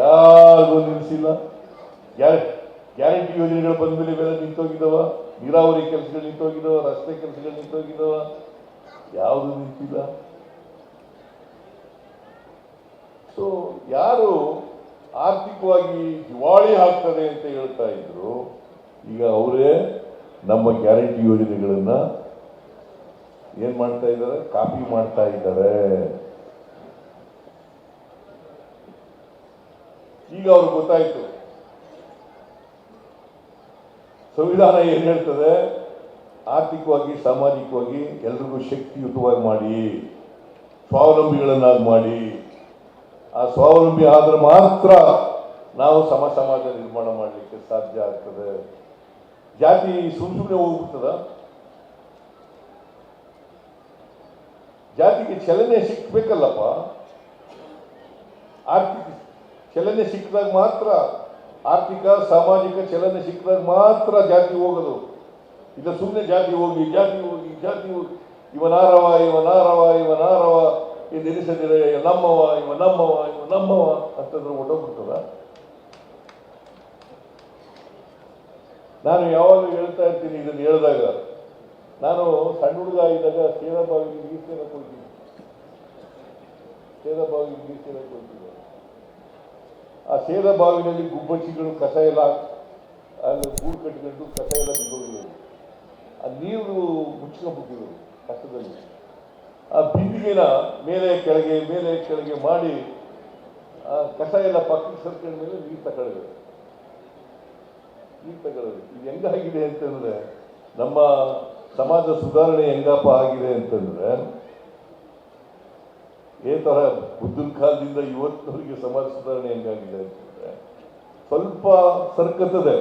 ಯಾರಿಗೂ ನಿಲ್ಲಿಸಿಲ್ಲ ಗ್ಯಾರಂಟಿ ಯೋಜನೆಗಳು ಬಂದ ಮೇಲೆ ಇವೆಲ್ಲ ನಿಂತೋಗಿದ್ದಾವ ನೀರಾವರಿ ಕೆಲಸಗಳು ನಿಂತೋಗಿದ್ದಾವ ರಸ್ತೆ ಕೆಲಸಗಳು ನಿಂತೋಗಿದ್ದಾವ ಯಾವುದು ನಿಂತಿಲ್ಲ ಸೊ ಯಾರು ಆರ್ಥಿಕವಾಗಿ ದಿವಾಳಿ ಆಗ್ತದೆ ಅಂತ ಹೇಳ್ತಾ ಇದ್ರು, ಈಗ ಅವರೇ ನಮ್ಮ ಗ್ಯಾರಂಟಿ ಯೋಜನೆಗಳನ್ನ ಏನು ಮಾಡ್ತಾ ಇದ್ದಾರೆ? ಕಾಪಿ ಮಾಡ್ತಾ ಇದ್ದಾರೆ. ಈಗ ಅವ್ರಿಗೆ ಗೊತ್ತಾಯ್ತು. ಸಂವಿಧಾನ ಏನ್ ಹೇಳ್ತದೆ? ಆರ್ಥಿಕವಾಗಿ, ಸಾಮಾಜಿಕವಾಗಿ ಎಲ್ರಿಗೂ ಶಕ್ತಿಯುತವಾಗಿ ಮಾಡಿ, ಸ್ವಾವಲಂಬಿಗಳನ್ನಾಗಿ ಮಾಡಿ. ಆ ಸ್ವಾವಲಂಬಿ ಆದ್ರೆ ಮಾತ್ರ ನಾವು ಸಮ ಸಮಾಜ ನಿರ್ಮಾಣ ಮಾಡಲಿಕ್ಕೆ ಸಾಧ್ಯ ಆಗ್ತದೆ. ಜಾತಿ ಸುಮ್ ಸುಮ್ಮನೆ ಹೋಗ್ಬಿಡ್ತದ? ಜಾತಿಗೆ ಚಲನೆ ಸಿಕ್ಬೇಕಲ್ಲಪ್ಪ? ಆರ್ಥಿಕ ಚಲನೆ ಸಿಕ್ಕಿದಾಗ ಮಾತ್ರ ಆರ್ಥಿಕ, ಸಾಮಾಜಿಕ ಚಲನೆ ಸಿಕ್ಕಿದಾಗ ಮಾತ್ರ ಜಾತಿ ಹೋಗೋದು. ಇಲ್ಲ ಸುಮ್ಮನೆ ಜಾತಿ ಹೋಗಿ ಜಾತಿ ಹೋಗಿ ಜಾತಿ ಹೋಗಿ. ಇವನಾರವ ಇವನಾರವ ಇವನಾರವ ಇದೆನಿಸದಿರೆ ನಮ್ಮವ, ಇವ ನಮ್ಮವ ಇವ ನಮ್ಮವ ಅಂತಂದ್ರೆ ಒಡೋಗ್ಬಿಡ್ತದ ನಾನು ಯಾವಾಗಲೂ ಹೇಳ್ತಾ ಇರ್ತೀನಿ ಇದನ್ನು ಹೇಳಿದಾಗ. ನಾನು ಸಣ್ಣ ಹುಡುಗ ಇದ್ದಾಗ ಸೇರಾ ಬಾವಿಗೆ ಕೊಡ್ತೀನಿ ಸೇರಕ್ಕೆ ಹೋಗ್ತೀನಿ ಕೊಡ್ತೀನಿ ಆ ಸೇದ ಬಾವಿನಲ್ಲಿ ಗುಬ್ಬಚ್ಚಿಗಳು ಕಸ ಎಲ್ಲ ಅಲ್ಲಿ ಗೂಡು ಕಟ್ಟಿಕೊಂಡು ಕಸ ಎಲ್ಲ ಬಿದ್ದೋಗಿರೋದು. ಆ ನೀರು ಮುಚ್ಕೊಂಡ್ಬಿಟ್ಟಿರೋದು ಕಸದಲ್ಲಿ ಆ ಬಿಂದಿಗೆನ ಮೇಲೆ ಕೆಳಗೆ ಮೇಲೆ ಕೆಳಗೆ ಮಾಡಿ ಆ ಕಸ ಎಲ್ಲ ಪಕ್ಕಕ್ಕೆ ಸರ್ಕೊಂಡ ಮೇಲೆ ನೀರು ತಗೊಳ್ಳೋದು ನೀರು ತಗೊಳ್ಳೋದು ಇದು ಹೆಂಗಾಗಿದೆ ಅಂತಂದರೆ ನಮ್ಮ ಸಮಾಜ ಸುಧಾರಣೆ ಹೆಂಗಪ್ಪ ಆಗಿದೆ ಅಂತಂದ್ರೆ ಈ ಥರ ಬುದ್ಧನ ಕಾಲದಿಂದ ಇವತ್ತಿನವರಿಗೆ ಸಮಾಜ ಸುಧಾರಣೆ ಹೆಂಗಾಗಿದೆ ಅಂತಂದರೆ ಸ್ವಲ್ಪ ಸರ್ಕತ್ತದೆ